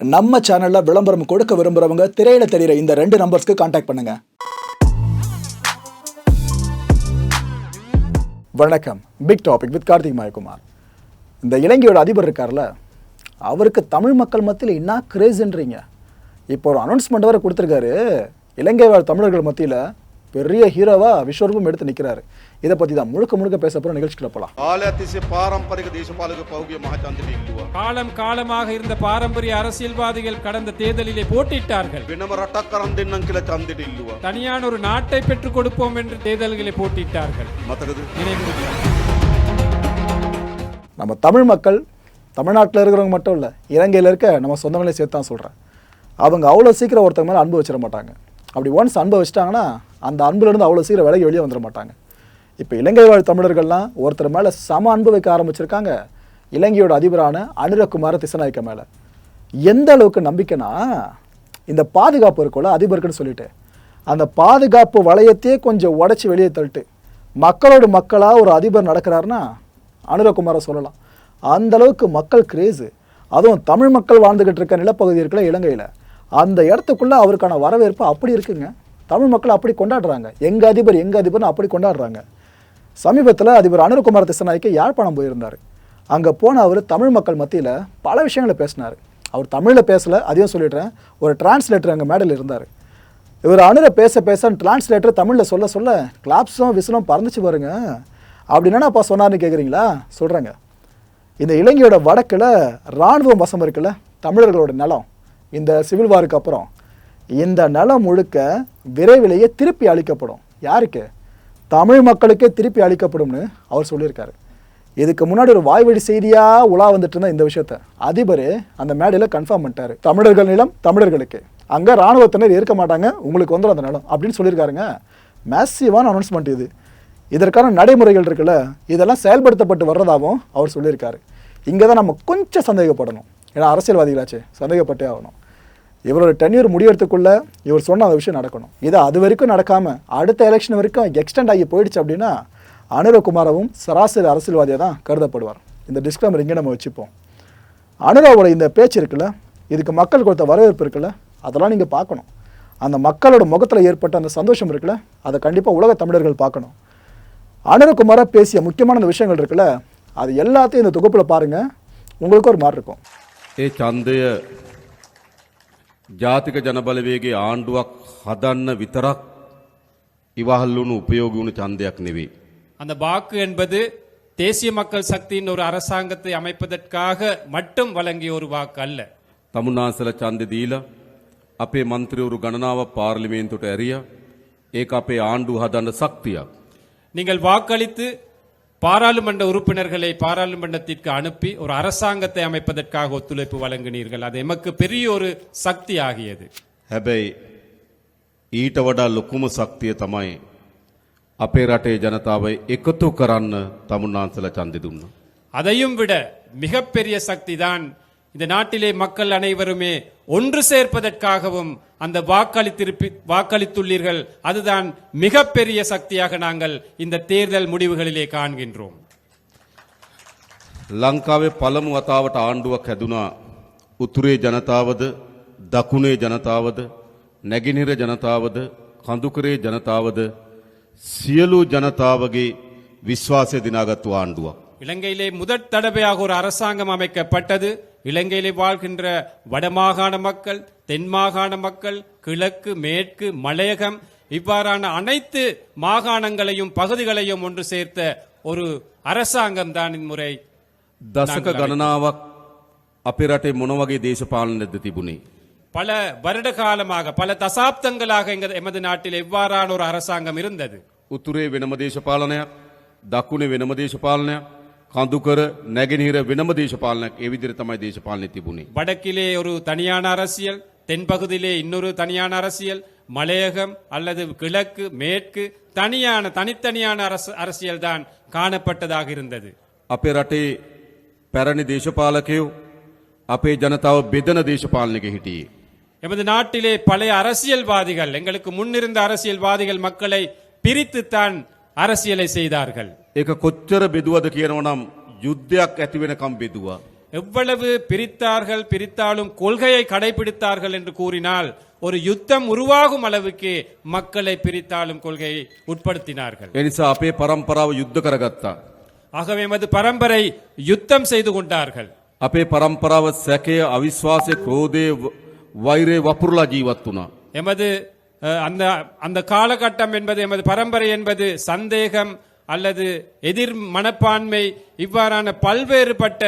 நம்ம சேனலில் விளம்பரம் கொடுக்க விரும்புறவங்க திரையில தெரிகிற இந்த ரெண்டு நம்பர்ஸ்க்கு காண்டாக்ட் பண்ணுங்க. வணக்கம். Big topic with Karthik Mayakumar. இந்த இலங்கையோட அதிபர் இருக்கார்ல அவருக்கு தமிழ் மக்கள் மத்தியில் என்ன கிரேஸ்ன்றீங்க இப்போ ஒரு அனௌன்ஸ்மெண்ட் வரை கொடுத்துருக்காரு. இலங்கை வாழ் தமிழர்கள் மத்தியில் பெரிய ஹீரோவாக விஸ்வரூபம் எடுத்து நிற்கிறாரு இதை பற்றி தான் முழுக்க முழுக்க பேச போகிற நிகழ்ச்சிகளை போகலாம் ஆலயத்திசை பாரம்பரிய தேசபாலக பகுதிய மகாச்சாந்திரி காலம் காலமாக இருந்த பாரம்பரிய அரசியல்வாதிகள் கடந்த தேர்தலிலே போட்டியிட்டார்கள். வினம ரட்டக்கரந்தின்னம் கிள சந்திடி தனியான ஒரு நாட்டை பெற்றுக் கொடுப்போம் என்று தேர்தல்களை போட்டியிட்டார்கள். மத்தகது நம்ம தமிழ் மக்கள் தமிழ்நாட்டில் இருக்கிறவங்க மட்டும் இல்லை இலங்கையில் இருக்க நம்ம சொந்தங்களை சேர்த்து தான் சொல்கிறேன் அவங்க அவ்வளோ சீக்கிரம் ஒருத்தங்க மேலே அன்பு வச்சிட மாட்டாங்க. அப்படி ஒன்ஸ் அன்பு வச்சிட்டாங்கன்னா அந்த அன்புலேருந்து அவ்வளோ சீக்கிரம் விலகி வெளியே வந்துட மாட்டாங்க. இப்போ இலங்கை வாழ் தமிழர்கள்லாம் ஒருத்தர் மேலே சம அன்பு வைக்க ஆரம்பிச்சிருக்காங்க. இலங்கையோட அதிபரான அனுரகுமார திசநாயக்க மேலே. எந்த அளவுக்கு நம்பிக்கைனா இந்த பாதுகாப்பு இருக்கும்ல அதிபருக்குன்னு சொல்லிட்டு. அந்த பாதுகாப்பு வளையத்தையே கொஞ்சம் உடச்சி வெளியே தள்ளிட்டு மக்களோட மக்களாக ஒரு அதிபர் நடக்கிறாருன்னா அனுரகுமாரை சொல்லலாம். அந்த அளவுக்கு மக்கள் கிரேஸு அதுவும் தமிழ் மக்கள் வாழ்ந்துகிட்டு இருக்க நிலப்பகுதி இருக்குல்ல இலங்கையில். அந்த இடத்துக்குள்ளே அவருக்கான வரவேற்பு அப்படி இருக்குங்க. தமிழ் மக்கள் அப்படி கொண்டாடுறாங்க. எங்கள் அதிபர் எங்கள் அதிபர்னு அப்படி கொண்டாடுறாங்க. சமீபத்தில் அதிபர் அனுர்குமார் திசநாய்க்கு யாழ்ப்பாணம் போயிருந்தார். அங்கே போன அவர் தமிழ் மக்கள் மத்தியில் பல விஷயங்களை பேசினார். அவர் தமிழில் பேசலை அதையும் சொல்லிடுறேன். ஒரு டிரான்ஸ்லேட்டர் அங்கே மேடையில் இருந்தார். இவர் அனுரை பேச பேச டிரான்ஸ்லேட்டர் தமிழில் சொல்ல சொல்ல கிளாப்ஸும் விசிலும் பறந்துச்சு பாருங்க. அப்படி என்னப்பா சொன்னார்னு கேட்குறீங்களா சொல்கிறேங்க இந்த இலங்கையோட வடக்கில் இராணுவம் வசம் இருக்குல்ல தமிழர்களோட நிலம். இந்த சிவில் வாருக்கு அப்புறம். இந்த நிலம் முழுக்க விரைவிலேயே திருப்பி அளிக்கப்படும் யாருக்கு? தமிழ் மக்களுக்கே திருப்பி அளிக்கப்படும்னு அவர் சொல்லியிருக்காரு. இதுக்கு முன்னாடி ஒரு வாய்வழி செய்தியாக உலா வந்துட்டு இருந்த இந்த விஷயத்த. அதிபர் அந்த மேடையில் கன்ஃபார்ம் பண்ணிட்டாரு. தமிழர்கள் நிலம் தமிழர்களுக்கு. அங்கே இராணுவத்தினர் இருக்க மாட்டாங்க உங்களுக்கு வந்துடும் அந்த நிலம் அப்படின்னு சொல்லியிருக்காருங்க. மேசிவான அனௌன்ஸ்மெண்ட் இது. இதற்கான நடைமுறைகள் இருக்குல்ல இதெல்லாம் செயல்படுத்தப்பட்டு வர்றதாகவும் அவர் சொல்லியிருக்காரு. இங்கே தான் நம்ம கொஞ்சம் சந்தேகப்படணும். ஏன்னா அரசியல்வாதிகளாச்சே சந்தேகப்பட்டே ஆகணும். இவரோட டென்யூர் முடியறதுக்குள்ளே இவர் சொன்ன அந்த விஷயம் நடக்கணும். இது அது வரைக்கும் நடக்காமல் அடுத்த எலெக்ஷன் வரைக்கும் எக்ஸ்டெண்ட் ஆகி போயிடுச்சு அப்படின்னா அனுரகுமாரவும் சராசரி அரசியல்வாதியாக தான் கருதப்படுவார். இந்த டிஸ்க்ளைமர் இங்கே நம்ம வச்சுப்போம். அனுராவோட இந்த பேச்சு இருக்குல்ல இதுக்கு மக்கள் கொடுத்த வரவேற்பு இருக்குல்ல அதெல்லாம் நீங்கள் பார்க்கணும். அந்த மக்களோட முகத்தில் ஏற்பட்ட அந்த சந்தோஷம் இருக்குல்ல அதை கண்டிப்பாக உலக தமிழர்கள் பார்க்கணும். அனுரகுமாராக பேசிய முக்கியமான அந்த விஷயங்கள் இருக்குல்ல அது எல்லாத்தையும் இந்த தொகுப்பில் பாருங்கள் உங்களுக்கு ஒரு மாதிரி இருக்கும். ජාතික ජනබලවේගේ ආණ්ඩුවක් හදන්න විතරක් ඉවහල්ලුණු උපයෝග වුණු චන්දයක් නෙවෙයි. அந்த வாக்கு என்பது தேசிய மக்கள் சக்தியின் ஒரு அரசாங்கத்தை அமைப்பதற்காக மட்டும் வழங்கிய ஒரு வாக்கு அல்ல තමුන්නාසල චන්ද දීලා අපේ මන්ත්‍රවරු ගණනාව පාර්ලිමේන්තුට ඇරිය ඒක අපේ ආණ්ඩු හදන්න සක්තියක්. நீங்கள் வாக்களித்து பாராளுமன்ற உறுப்பினர்களை பாராளுமன்றத்திற்கு அனுப்பி ஒரு அரசாங்கத்தை அமைப்பதற்காக ஒத்துழைப்பு வழங்கினீர்கள் அது எமக்கு பெரிய ஒரு சக்தி ஆகியது හැබැයි ඊට වඩා ලොකුම සක්තිය තමයි අපේ රටේ ජනතාව එකතු කරන්න තමුන්නාන්සල චන්දි දුන්න. அதையும் விட மிகப்பெரிய சக்தி தான் இந்த நாட்டிலே மக்கள் அனைவருமே ஒன்று சேர்ப்பதற்காகவும் அந்த வாக்களித்திருப்பி வாக்களித்துள்ளீர்கள் அதுதான் மிகப்பெரிய சக்தியாக நாங்கள் இந்த தேர்தல் முடிவுகளிலே காண்கின்றோம் ලංකාවේ පළමු වතාවට ආණ්ඩුවක් හැදුනා උතුරේ ජනතාවද දකුණේ ජනතාවද නැගිනිර ජනතාවද කඳුකරේ ජනතාවද සියලු ජනතාවගේ විශ්වාසය දිනාගත්තු ආණ්ඩුවක්. இலங்கையிலே முதற் தடவையாக ஒரு அரசாங்கம் அமைக்கப்பட்டது இலங்கையிலே வாழ்கின்ற வடமாகாண மக்கள் தென் மாகாண மக்கள் கிழக்கு மேற்கு மலையகம் இவ்வாறான அனைத்து மாகாணங்களையும் பகுதிகளையும் ஒன்று சேர்த்த ஒரு அரசாங்கம் தான் இம்முறை දසක ගණනාවක් අපේ රටේ මොනවගේ දේශපාලනද තිබුණේ. பல வருட காலமாக பல தசாப்தங்களாக எங்க எமது நாட்டில் எவ்வாறான ஒரு அரசாங்கம் இருந்தது උතුරේ වෙනම දේශපාලනයක් දකුණේ වෙනම දේශපාලනයක් කඳුකර නැගෙනහිර වෙනම දේශපාලනයක් ඒ විදිහට තමයි දේශපාලනය තිබුණේ. வடக்கிலே ஒரு தனியான அரசியல் தென்பகுதியிலே இன்னொரு தனியான அரசியல் மலையகம் அல்லது கிழக்கு மேற்கு தனியான தனித்தனியான அரசு அரசியல் தான் காணப்பட்டதாக இருந்தது අපේ රටේ පැරණි දේශපාලකයෝ අපේ ජනතාව බෙදන දේශපාලනක හිටියේ. எமது நாட்டிலே பழைய அரசியல்வாதிகள் எங்களுக்கு முன்னிருந்த அரசியல்வாதிகள் மக்களை பிரித்துத்தான் அரசியலை செய்தார்கள் ඒක කොච්චර බෙදුවද කියනවනම් යුද්ධයක් ඇතිවෙනකම් බෙදවා. எவ்வளவு பிரித்தார்கள் பிரித்தாலும் கொள்கையை கடைபிடித்தார்கள் என்று கூறினால் ஒரு யுத்தம் உருவாகும் அளவுக்கு மக்களை பிரித்தாலும் கொள்கையை உட்படுத்தினார்கள் එනිසා අපේ පරම්පරාව යුද්ධ කරගත්තා. ஆகவே எமது பரம்பரை யுத்தம் செய்து கொண்டார்கள் අපේ පරම්පරාව සැකය අවිශ්වාසය ක්‍රෝධය ව- වෛරය වපුරලා ජීවත් වුණා. எமது அஹ், அந்த அந்த காலகட்டம் என்பது எமது பரம்பரை என்பது சந்தேகம் அல்லது எதிர் மனப்பான்மை இவ்வாறான பல்வேறுபட்ட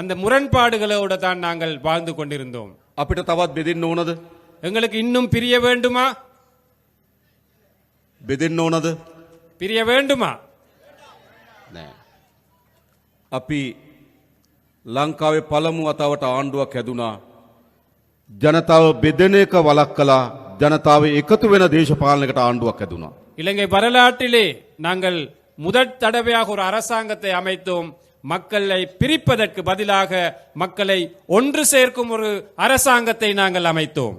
அந்த முரண்பாடுகளோடு தான் நாங்கள் வாழ்ந்து கொண்டிருந்தோம் අපිට තවත් බෙදෙන්න ඕනද? எங்களுக்கு இன்னும் பிரிய வேண்டுமா බෙදෙන්න ඕනද? பிரிய வேண்டுமா නෑ. අපි ලංකාවේ පළමු වතාවට ආණ්ඩුවක් හැදුනා. ජනතාව බෙදෙන එක වලක් කලා ජනතාව එකතු වෙන දේශපාලනකට ආණ්ඩුවක් හැදුනා. இலங்கை வரலாற்றிலே நாங்கள் முதற் தடவையாக ஒரு அரசாங்கத்தை அமைத்தோம் மக்களை பிரிப்பதற்கு பதிலாக மக்களை ஒன்று சேர்க்கும் ஒரு அரசாங்கத்தை நாங்கள் அமைத்தோம்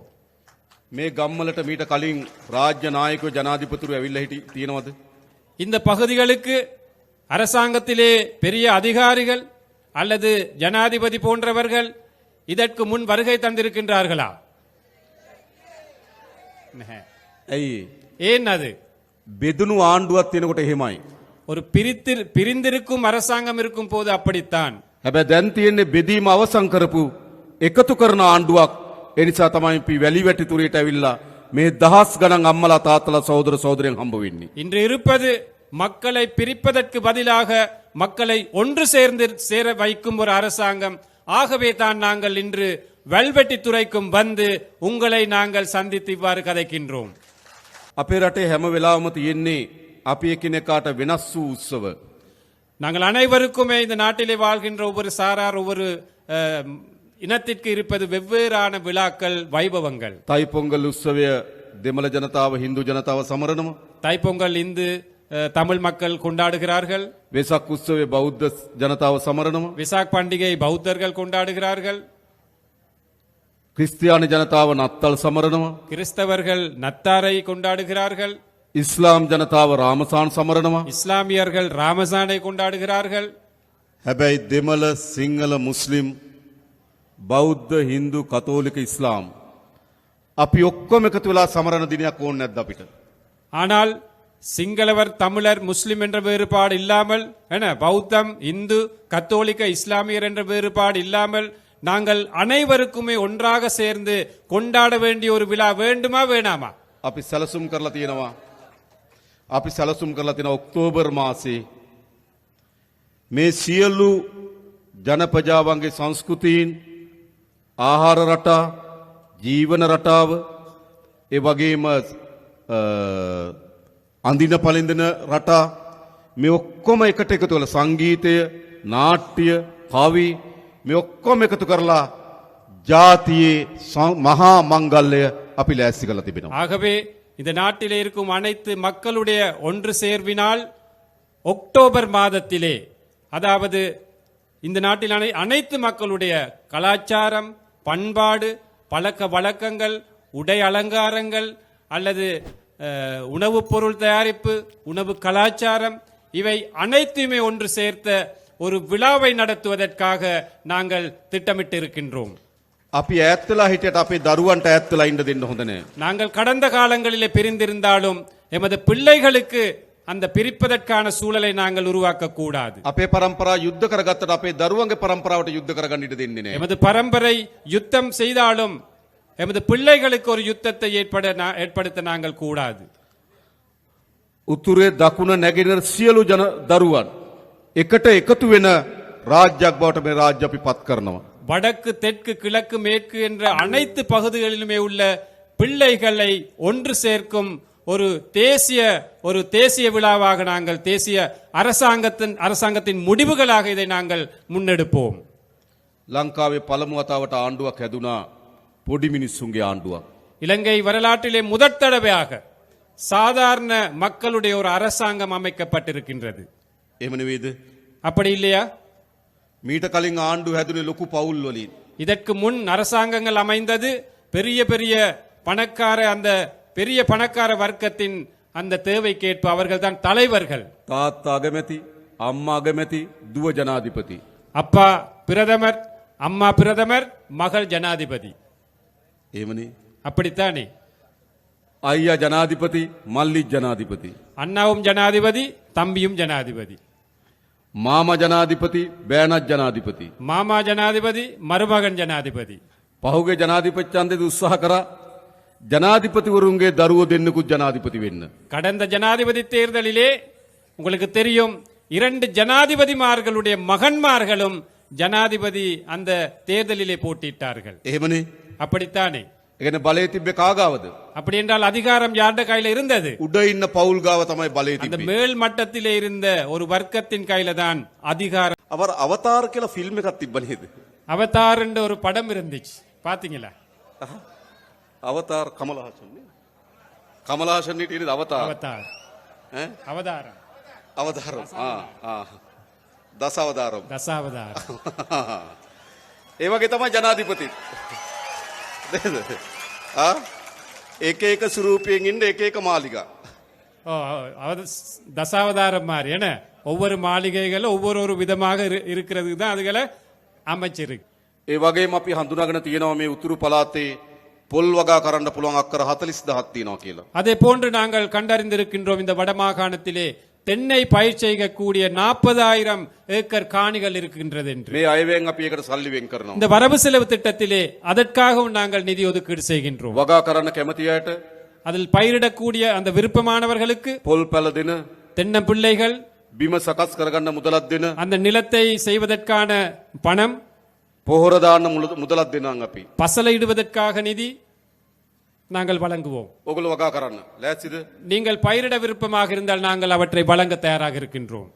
මේ ගම්මලට මීට කලින් රාජ්‍ය නායකව ජනාධිපතුරු ඇවිල්ල හිටි තියෙනවද. இந்த பகுதிகளுக்கு அரசாங்கத்திலே பெரிய அதிகாரிகள் அல்லது ஜனாதிபதி போன்றவர்கள் இதற்கு முன் வருகை தந்திருக்கின்றார்களா නැහැ. ඇයි. ஏன் அது බෙදනු ආණ්ඩුවත් තියෙනකොට එහෙමයි. ஒரு பிரித்து பிரிந்திருக்கும் அரசாங்கம் இருக்கும் போது அப்படித்தான் හැබැ දැන් තියෙන්නේ බෙදීම අවසං කරපු එකතු කරන ආණ්ඩුවක් එනිසා තමයි පි වැලි වැටි තුරයට ඇවිල්ලා මේ දහස් ගණන් අම්මලා තාත්තලා සෞදර සෞදරයෙන් හම්බ වෙන්නේ. இன்று இருப்பது மக்களை பிரிப்பதற்கு பதிலாக மக்களை ஒன்று சேர்ந்து சேர வைக்கும் ஒரு அரசாங்கம் ஆகவே தான் நாங்கள் இன்று வெல்வெட்டி துறைக்கும் வந்து உங்களை நாங்கள் சந்தித்து இவ்வாறு கதைக்கின்றோம் අපේ රටේ හැම වෙලාවම තියෙන්නේ අපි එකිනෙකාට වෙනස් වූ උත්සව. நாங்கள் அனைவருக்குமே இந்த நாட்டிலே வாழ்கின்ற ஒவ்வொரு சாரார் ஒவ்வொரு அஹ், இனத்திற்கு இருப்பது வெவ்வேறான விழாக்கள் வைபவங்கள் තයි පොංගල් උත්සවය දෙමළ ජනතාව හින්දු ජනතාව සමරනම. தைப்பொங்கல் இந்து அஹ், தமிழ் மக்கள் கொண்டாடுகிறார்கள் වෙසක් උත්සවේ බෞද්ධ ජනතාව සමරනම. விசாக் பண்டிகை பௌத்தர்கள் கொண்டாடுகிறார்கள் ක්‍රිස්තියානි ජනතාව නත්තල් සමරනම. கிறிஸ்தவர்கள் நத்தாரை கொண்டாடுகிறார்கள் ඉස්ලාම් ජනතාව රාමසාන් සමරනවා. இஸ்லாமியர்கள் ராமசானை கொண்டாடுகிறார்கள் හැබැයි දෙමළ සිංහල මුස්ලිම් බෞද්ධ හින්දු කතෝලික ඉස්ලාම්. අපි ඔක්කොම එකතු වෙලා සමරණ දිනයක් ඕන්න නැද්ද අපිට. ஆனால் சிங்களவர் தமிழர் முஸ்லிம் என்ற வேறுபாடு இல்லாமல் என பௌத்தம் இந்து கத்தோலிக்க இஸ்லாமியர் என்ற வேறுபாடு இல்லாமல் நாங்கள் அனைவருக்குமே ஒன்றாக சேர்ந்து கொண்டாட வேண்டிய ஒரு விழா வேண்டுமா வேணாமா අපි සැලසුම් කරලා තියෙනවා. අපි සැලසුම් කරලා තියෙන ඔක්තෝබර් මාසේ මේ සියලු ජනපජාවන්ගේ සංස්කෘතීන් ආහාර රටා ජීවන රටාව ඒ වගේම අඳින පළඳින රටා මේ ඔක්කොම එකට එකතු කරලා සංගීතය නාට්‍ය කවි මේ ඔක්කොම එකතු කරලා ජාතියේ මහා මංගල්‍යය අපි ලෑස්ති කරලා තිබෙනවා. ආකපේ இந்த நாட்டிலே இருக்கும் அனைத்து மக்களுடைய ஒன்று சேர்வினால் அக்டோபர் மாதத்திலே அதாவது இந்த நாட்டில் அனை- அனைத்து மக்களுடைய கலாச்சாரம் பண்பாடு பழக்க வழக்கங்கள் உடை அலங்காரங்கள் அல்லது உணவுப் பொருள் தயாரிப்பு உணவு கலாச்சாரம் இவை அனைத்துமே ஒன்று சேர்த்த ஒரு விழாவை நடத்துவதற்காக நாங்கள் திட்டமிட்டு இருக்கின்றோம் අපි ඇත්තලා හිටියට අපේ දරුවන්ට ඇත්තලා ඉන්න දෙන්න හොඳන. நாங்கள் கடந்த காலங்களிலே பிரிந்திருந்தாலும் எமது பிள்ளைகளுக்கு அந்த பிரிப்பதற்கான சூழலை நாங்கள் உருவாக்க கூடாது අපේ පරම්පරා යුද්ධ කරගත්තට අපේ දරුවන්ගේ පරම්පරාවට යුද්ධ කරගන්නට දෙන්නේ නෑ. எமது பரம்பரை யுத்தம் செய்தாலும் எமது பிள்ளைகளுக்கு ஒரு யுத்தத்தை ஏற்பட நா- ஏற்படுத்த நாங்கள் கூடாது උතුරේ දකුණ නැගෙනර සියලු ජන දරුවන්. එකට එකතු වෙන රාජ්‍යයක් බවට මේ රාජ්‍ය අපි පත් කරනවා. வடக்கு தெற்கு கிழக்கு மேற்கு என்ற அனைத்து பகுதிகளிலுமே உள்ள பிள்ளைகளை ஒன்று சேர்க்கும் ஒரு தேசிய ஒரு தேசிய விழாவாக நாங்கள் தேசிய அரசாங்கத்தின் அரசாங்கத்தின் முடிவுகளாக இதை நாங்கள் முன்னெடுப்போம் ලංකාවේ පළමුවතාවට ආණ්ඩුවක් හැදුනා පොඩි මිනිස්සුන්ගේ ආණ්ඩුවක්. இலங்கை வரலாற்றிலே முதற் தடவையாக சாதாரண மக்களுடைய ஒரு அரசாங்கம் அமைக்கப்பட்டிருக்கின்றது එමනවේද. அப்படி இல்லையா මීට කලින් ආණ්ඩු හැදුනේ ලොකු පවුල් වලින්. இதற்கு முன் அரசாங்கங்கள் அமைந்தது பெரிய பெரிய பணக்கார அந்த பெரிய பணக்கார வர்க்கத்தின் அந்த தேவைக்கேற்ப அவர்கள் தான் தலைவர்கள் තාත්තා අගමැති අම්මා අගමැති දුව ජනාධිපති. அப்பா பிரதமர் அம்மா பிரதமர் மகள் ஜனாதிபதி එහෙමනේ. அப்படித்தானே අයියා ජනාධිපති මල්ලිත් ජනාධිපති. அண்ணாவும் ஜனாதிபதி தம்பியும் ஜனாதிபதி మామ జనాధిపతి ஜனாதிபதி மாமா ஜனாதிபதி மருமகன் ஜனாதிபதி. జనాధిపతి ஜனாதிபதி జనాధిపత్యాంది ఉత్సాహకర ஜனாதிபதி ஒருங்கே தருவதென்னுக்கு ஜனாதிபதி வேணும் கடந்த ஜனாதிபதி தேர்தலிலே உங்களுக்கு தெரியும் இரண்டு ஜனாதிபதிமார்களுடைய மகன்மார்களும் ஜனாதிபதி அந்த தேர்தலிலே போட்டியிட்டார்கள். ஏமனே? அப்படித்தானே? එකන බලය තිබ්බ කාගාවද. அப்படி என்றால் அதிகாரம் யார்ட கையில இருந்தது උඩ ඉන්න පවුල් ගාව තමයි බලය அந்த තිබේ. மேல் மட்டத்திலே இருந்த ஒரு வர்க்கத்தின் கையில தான் அதிகாரம் අවර අවතාර කියලා ෆිල්ම් එකක් තිබ්බනේද. அவதார் என்ற ஒரு படம் இருந்துச்சு பாத்தீங்களா අවතාර කමලහසන්නේ. කමලාශන්නට ඉරි අවතාර அவதார் அவதாரம் අවධාරම් දස අවධාරම්. தசாவதாரம் ඒවගේ තමයි ජනාධිපති. එක එක සුරූපයෙන් ඉන්න එක එක මාලිකා. ஓ அவத- தசாவதாரம் மாதிரி என்ன ஒவ்வொரு மாளிகைகளும் ஒவ்வொரு ஒரு விதமாக இரு- இருக்கிறதுக்கு தான் அதுகளை அமைச்சிருக்கு ඒ වගේ අපි හඳුනාගෙන තියෙනවා මේ උතුරු පලාතේ පොල් වගා කරන්න පුළුවන් අක්කර හතලිස් දහත් තියෙනවා කියලා. அதே போன்று நாங்கள் கண்டறிந்திருக்கின்றோம் இந்த வடமாகாணத்திலே தென்னை பயிர் செய்யக்கூடிய நாற்பதாயிரம் ஏக்கர் காணிகள் இருக்கின்றது என்று මේ අයවයෙන් අපි ඒකට සල්ලි වෙන් කරනවා. இந்த வரவு செலவு திட்டத்திலே அதற்காகவும் நாங்கள் நிதி ஒதுக்கீடு செய்கின்றோம் වගා කරන්න කැමතියට அதில் பயிரிடக்கூடிய அந்த விருப்பமானவர்களுக்கு පොල් පැල දෙන தென்னம்பிள்ளைகள் බිම සකස් කරගන්න මුදලත් දෙන அந்த நிலத்தை செய்வதற்கான பணம் පොහොරදාන්න මුල- මුදලත් දෙනං අපි. பசலையிடுவதற்காக நிதி நாங்கள் வழங்குவோம். நீங்கள் பயிரிட விருப்பமாக இருந்தால் நாங்கள் அவற்றை வழங்க தயாராக இருக்கின்றோம்.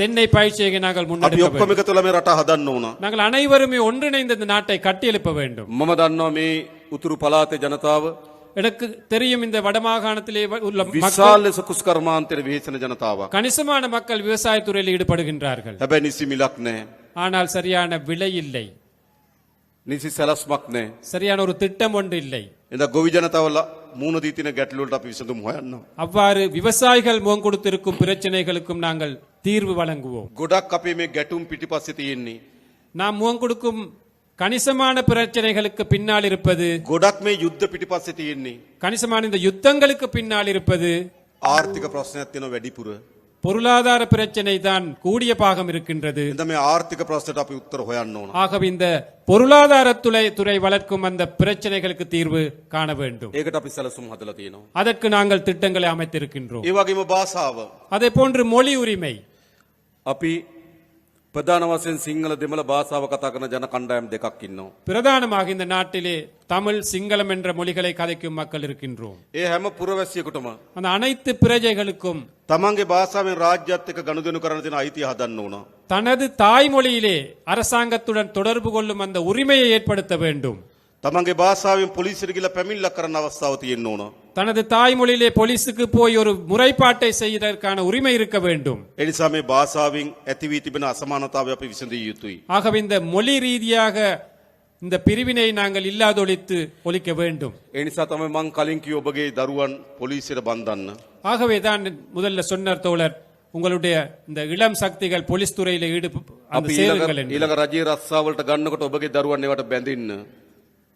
தென்னை பயிற்சியை நாங்கள் முன்னெடுக்க நாங்கள் அனைவருமே ஒன்றிணைந்து இந்த நாட்டை கட்டியெழுப்ப வேண்டும். மமதன்னோமி உத்துரு பலாத்தை ஜனதாவு எனக்கு தெரியும் இந்த வடமாகாணத்திலே உள்ள விசால ஜனதாவா கணிசமான மக்கள் விவசாயத்துறையில் ஈடுபடுகின்றார்கள். ஆனால் சரியான விலை இல்லை. නිසි සැලස්මක් නෑ. சரியான ஒரு திட்டம் ஒன்று இல்லை එද ගොවි ජනතාවල මූුණ දීතින ගැටලුවට අපි විසඳුම් හොයන්න. அவ்வாறு விவசாயிகள் முகம் கொடுத்திருக்கும் பிரச்சனைகளுக்கும் நாங்கள் தீர்வு வழங்குவோம் ගොඩක් අපේ මේ ගැටුම් පිටිපස්සේ තියෙන්නේ. நாம் முகம் கொடுக்கும் கணிசமான பிரச்சனைகளுக்கு பின்னால் இருப்பது ගොඩක් මේ යුද්ධ පිටිපස්සේ තියෙන්නේ. கணிசமான இந்த யுத்தங்களுக்கு பின்னால் இருப்பது ආර්ථික ප්‍රශ්නයක් තියෙන වැඩිපුර. பொருளாதார பிரச்சனை தான் கூடிய பாகம் இருக்கின்றது එද මේ ආර්ථික ප්‍රශ්නයට අපි උත්තර හොයන්න ඕන. ஆகவே இந்த பொருளாதார துறை துறை வளர்க்கும் அந்த பிரச்சனைகளுக்கு தீர்வு காண வேண்டும் ඒකට අපි සැලසුම් හදල තියෙනවා. அதற்கு நாங்கள் திட்டங்களை அமைத்திருக்கின்றோம் ඒ වගේම භාෂාව. அதே போன்று மொழி உரிமை අපි ප්‍රධාන වසයෙන් සිංහල දෙමළ භාෂාව කතා කරන ජන කණ්ඩායම් දෙකක් ඉන්නවා. பிரதானமாக இந்த நாட்டிலே தமிழ் சிங்களம் என்ற மொழிகளை கதைக்கும் மக்கள் இருக்கின்றோம் ඒ හැම පුරවැසියකුටම. அந்த அனைத்து பிரஜைகளுக்கும் තමන්ගේ භාෂාවෙන් රාජ්‍යත්ක ගණුදනු කරන තින අයිතිය හදන්න ඕන. தனது தாய்மொழியிலே அரசாங்கத்துடன் தொடர்பு கொள்ளும் அந்த உரிமையை ஏற்படுத்த வேண்டும் තමන්ගේ භාෂාවෙන් පොලිසිරගිල පැමිල්ල කරන අවස්ථාව තියෙන්න්න ඕන. தனது தாய்மொழியிலே போலீஸுக்கு போய் ஒரு முறைப்பாட்டை செய்வதற்கான உரிமை இருக்க வேண்டும் එනිසා මේ භාෂාවෙන් ඇතිවී තිබෙන අසමානතාව අපි විසඳ යුතුයි. ஆகவே இந்த மொழி ரீதியாக இந்த பிரிவினை நாங்கள் இல்லாதொழித்து ஒழிக்க வேண்டும் එනිසා තමයි මං කලින්කි ඔබගේ දරුවන් පොලිසියට බන්ධන්න. ஆகவே தான் முதல்ல சொன்னார் தோழர் உங்களுடைய இந்த இளம் சக்திகள் போலீஸ் துறையில ஈடு அந்த අපි சேருங்கள் என்று. ඊළඟ රජයේ රස්සාාවලට ගන්නකොට ඔබගේ දරුවන් ඒවට බැඳන්න.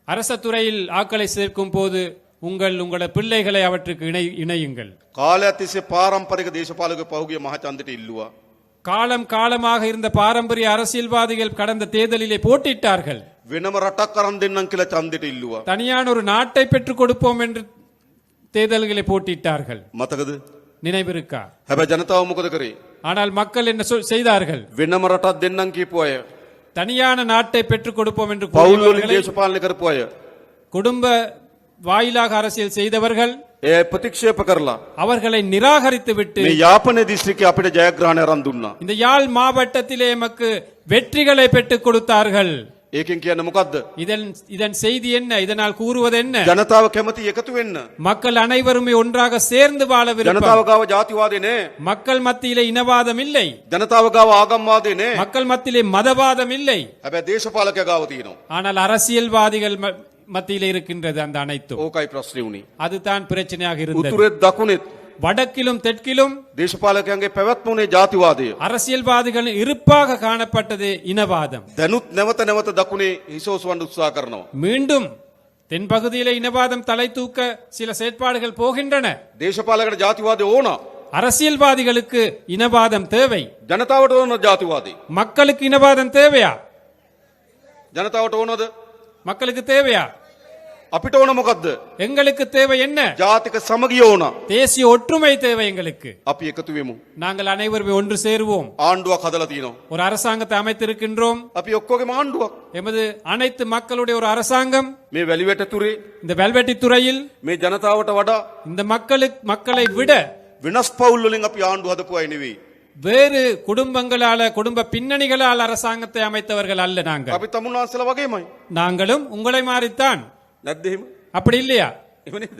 அரச துறையில் ஆக்களை சேர்க்கும் போது உங்கள் உங்களோட பிள்ளைகளை அவற்றுக்கு இணை இணையுங்கள் කාලයක් තිසේ පාරම්පරික දේශපාලක පහුගේ මහචන්දට ඉල්ලවා. காலம் காலமாக இருந்த பாரம்பரிய அரசியல்வாதிகள் கடந்த தேர்தலிலே போட்டியிட்டார்கள் වෙනම රටක් කරන් දෙන්නම් කියලා චන්දට ඉල්ලවා. தனியான ஒரு நாட்டை பெற்றுக் கொடுப்போம் என்று தேர்தல்களை போட்டியிட்டார்கள் මතකද. நினைவிருக்கா හැබ ජනතාව මොකද කරේ. ஆனால் மக்கள் என்ன சொல்- செய்தார்கள் වෙනම රටක් දෙන්නම් කීපු අය. தனியான நாட்டை பெற்றுக் கொடுப்போம் என்று පවුල්වලින් கூறியவர்களை දේශපාලන කරපු අය. குடும்ப வாயிலாக அரசியல் செய்தவர்கள் ඒ ප්‍රතික්ෂේප කරලා. அவர்களை நிராகரித்து விட்டு මේ යාපන දිස්ත්‍රික අපිට ජයග්‍රහණය රන් දුන්නා. இந்த யாழ் மாவட்டத்திலே எமக்கு வெற்றிகளை பெற்றுக் கொடுத்தார்கள் ඒකෙන් කියන්න මොකක්ද. இதன் இதன் செய்தி என்ன இதனால் கூறுவது என்ன ජනතාව කැමති එකතු වෙන්න. மக்கள் அனைவருமே ஒன்றாக சேர்ந்து வாழ விருப்பம் ජනතාව ගාව ජාතිවාදය නෑ. மக்கள் மத்தியிலே இனவாதம் இல்லை ජනතාව ගාව ආගම්වාදය නෑ. மக்கள் மத்தியிலே மதவாதம் இல்லை හැබැ දේශපාලක ගාව තියෙනවා. ஆனால் அரசியல்வாதிகள் ம- மத்தியிலே இருக்கின்றது அந்த அனைத்தும் ඕකයි ප්‍රශ්නය වුණේ. அதுதான் பிரச்சனையாக இருந்தது උතුරෙත් දකුණෙත් வடக்கிலும் தெற்கிலும் දේශපාලකයන්ගේ පැවැත්ම වනේ ජාතිවාදය. அரசியல்வாதிகள் இருப்பாக காணப்பட்டது இனவாதம் දැනුත් නැවත නැවත දකුණේ හිසෝසුවන් උත්සා කරනවා. மீண்டும் தென்பகுதியிலே இனவாதம் தலை தூக்க சில செயற்பாடுகள் போகின்றன දේශපාලකට ජාතිවාදය ඕන. அரசியல்வாதிகளுக்கு இனவாதம் தேவை ජනතාවට ඕන ජාතිවාදී. மக்களுக்கு இனவாதம் தேவையா ජනතාවට ඕනද. மக்களுக்கு தேவையா අපිට ඕන මොකක්ද. எங்களுக்கு தேவை என்ன ජාතික සමගිය ඕන. தேசிய ஒற்றுமை தேவை எங்களுக்கு අපි එකතු වෙමු. நாங்கள் அனைவரும் ஒன்று சேருவோம் ආණ්ඩුවක් හදල තියනවා. ஒரு அரசாங்கத்தை அமைத்திருக்கின்றோம் අපි ඔක්කෝගේ ආණ්ඩුවක්. எமது அனைத்து மக்களுடைய ஒரு அரசாங்கம் මේ වැලිවැට තුරේ இந்த வெல்வெட்டி துறையில் මේ ජනතාවට වඩා இந்த மக்களுக்கு மக்களை விட වෙනස් පවුල්ලින් අපි ආණ්ඩු හදපු අයි නෙවෙයි. வேறு குடும்பங்களால குடும்ப பின்னணிகளால் அரசாங்கத்தை அமைத்தவர்கள் அல்ல நாங்கள் අපි තමුන්වහන්සල වගේමයි. நாங்களும் உங்களை மாறித்தான் නැද්දෙහිම அப்படி இல்லையா එමනේද.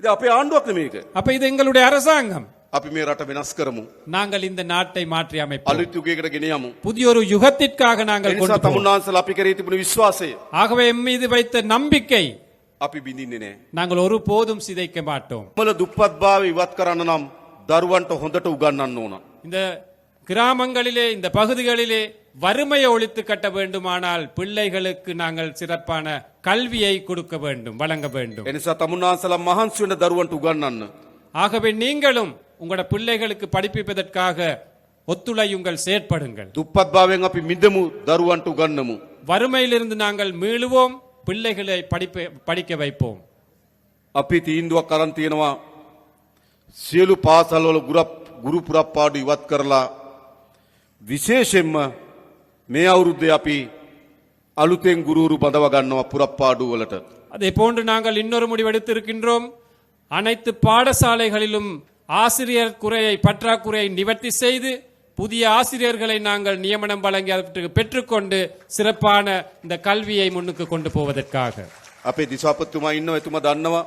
ඉ අපේ ආණ්ඩුවක් මේක. அப்ப இது எங்களுடைய அரசாங்கம் අපි මේ රට වෙනස් කරමු. நாங்கள் இந்த நாட்டை மாற்றி அமைப்போம் අලුත් යුගයකට ගෙනයමු. புதிய ஒரு யுகத்திற்காக நாங்கள் එනිසා கொண்டு போவோம். තමුන්වහන්සල අපි කරේ තිබුණ විශ්වාසය ஆகவே எம் மீது வைத்த நம்பிக்கை අපි බිඳින්නේ නෑ. நாங்கள் ஒரு போதும் சிதைக்க மாட்டோம் මල දුප්පත් භාව ඉවත් කරන්න නම් දරුවන්ට හොඳට උගන්නන්න ඕන. இந்த கிராமங்களிலே இந்த பகுதிகளிலே வறுமையை ஒழித்து கட்ட வேண்டுமானால் பிள்ளைகளுக்கு நாங்கள் சிறப்பான கல்வியை கொடுக்க வேண்டும் வழங்க வேண்டும் එනිසා තමුන්වහන්සල මහන්සි වෙන දරුවන්ට උගන්නන්න. ஆகவே நீங்களும் உங்களோட பிள்ளைகளுக்கு படிப்பிப்பதற்காக ஒத்துழையுங்கள் செயற்படுங்கள் දුප්පත් භාවයෙන් අපි මිදමු දරුවන්ට උගන්නමු. வறுமையிலிருந்து நாங்கள் மீளுவோம் பிள்ளைகளை படிப்ப படிக்க வைப்போம் අපි තීන්දුවක් කරන් තියෙනවා සියලු පාසල්වල ගුරප් ගුරු පුරප්පාඩු ඉවත් කරලා විශේෂෙන්ම මේ අවුරුද්දේ අපි අලුතෙන් ගුරුවරු බඳව ගන්නවා පුරප්පාඩු වලට. அதே போன்று நாங்கள் இன்னொரு முடிவெடுத்திருக்கின்றோம் அனைத்து பாடசாலைகளிலும் ஆசிரியர் குறையை பற்றாக்குறையை நிவர்த்தி செய்து புதிய ஆசிரியர்களை நாங்கள் நியமனம் வழங்கி அவற்றுக்கு பெற்றுக்கொண்டு சிறப்பான இந்த கல்வியை முன்னுக்கு கொண்டு போவதற்காக අපේ දිසාපත්තුමා ඉන්න එතුම දන්නවා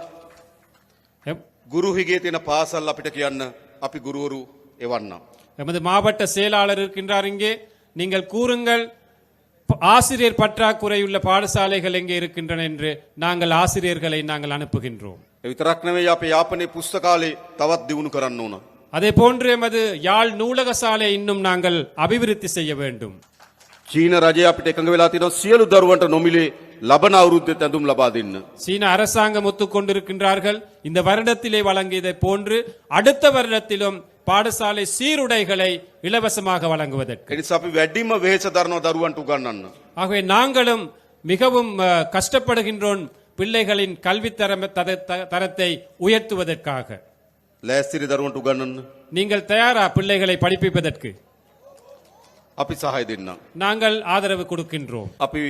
எம்- ගුරුහිගේ තියෙන පාසල් අපිට කියන්න අපි ගුරුවරු එවන්න. எமது மாவட்ட செயலாளர் இருக்கின்றார் இங்கே நீங்கள் கூறுங்கள் ப- ஆசிரியர் பற்றாக்குறையுள்ள பாடசாலைகள் எங்கே இருக்கின்றன என்று நாங்கள் ஆசிரியர்களை நாங்கள் அனுப்புகின்றோம் ඒ විතරක් නෙවෙයි අපේ යාපනයේ පුස්තකාලේ තවත් දියුණු කරන්න ඕන. அதே போன்று எமது யாழ் நூலக சாலை இன்னும் நாங்கள் அபிவிருத்தி செய்ய வேண்டும் චීන රජය අපිට එකඟ වෙලා තියෙනවා සියලු දරුවන්ට නොමිලේ லபன் அவருத்து தந்தும் லபாதின் சீன அரசாங்கம் ஒத்துக்கொண்டிருக்கின்றார்கள். இந்த வருடத்திலே வழங்கியதை போன்று அடுத்த வருடத்திலும் பாடசாலை சீருடைகளை இலவசமாக வழங்குவதற்கு. ஆகவே நாங்களும் மிகவும் கஷ்டப்படுகின்றோம் பிள்ளைகளின் கல்வி தரத்தை உயர்த்துவதற்காக. நீங்கள் தயாரா பிள்ளைகளை படிப்பிப்பதற்கு? அப்படி சகாயதின் நாங்கள் ஆதரவு கொடுக்கின்றோம். அப்படி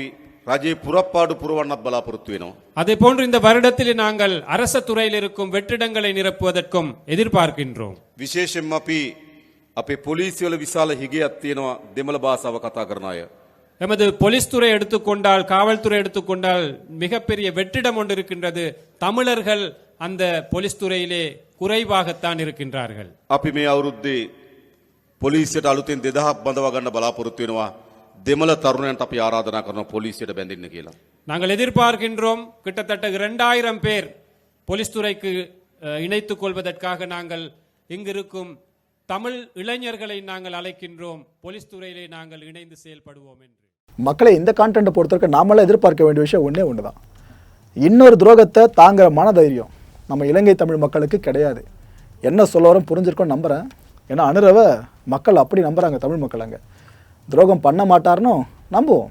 ரஜி புறப்பாடு புறவண்ணப்பலா பொருத்துவினோ அதே போன்று இந்த வருடத்தில் நாங்கள் அரச துறையில் இருக்கும் வெற்றிடங்களை நிரப்புவதற்கும் எதிர்பார்க்கின்றோம். விசேஷம் அப்பி அப்பே போலீஸ் விசால ஹிகே அத்தியனோ திமல பாசாவை கதா எமது போலீஸ் துறை எடுத்துக்கொண்டால் காவல்துறை எடுத்துக்கொண்டால் மிகப்பெரிய வெற்றிடம் ஒன்று இருக்கின்றது. தமிழர்கள் அந்த போலீஸ் துறையிலே குறைவாகத்தான் இருக்கின்றார்கள். அப்பிமே அவருத்தி போலீஸ் அழுத்தின் திதா பந்தவாக பலாபொருத்தினுவா දෙමළ තරුණයන්ට අපි ආරාධනා කරන පොලිසියට බැඳින්න කියලා. நாங்கள் எதிர்பார்க்கின்றோம் கிட்டத்தட்ட இரண்டாயிரம் பேர் போலீஸ் துறைக்கு அஹ், இணைத்துக் கொள்வதற்காக நாங்கள் இங்கிருக்கும் தமிழ் இளைஞர்களை நாங்கள் அழைக்கின்றோம் போலீஸ் துறையிலே நாங்கள் இணைந்து செயல்படுவோம் என்று மக்களை இந்த கான்டென்ட்டை பொறுத்தவரைக்கும் நாமெல்லாம் எதிர்பார்க்க வேண்டிய விஷயம் ஒன்றே ஒன்று தான் இன்னொரு துரோகத்தை தாங்குற மனதைரியம் நம்ம இலங்கை தமிழ் மக்களுக்கு கிடையாது என்ன சொல்ல வரோம் புரிஞ்சிருக்கோம் நம்புகிறேன் ஏன்னா அனுரவ மக்கள் அப்படி நம்புகிறாங்க தமிழ் மக்கள் அங்கே துரோகம் பண்ண மாட்டார்னோ நம்புவோம்.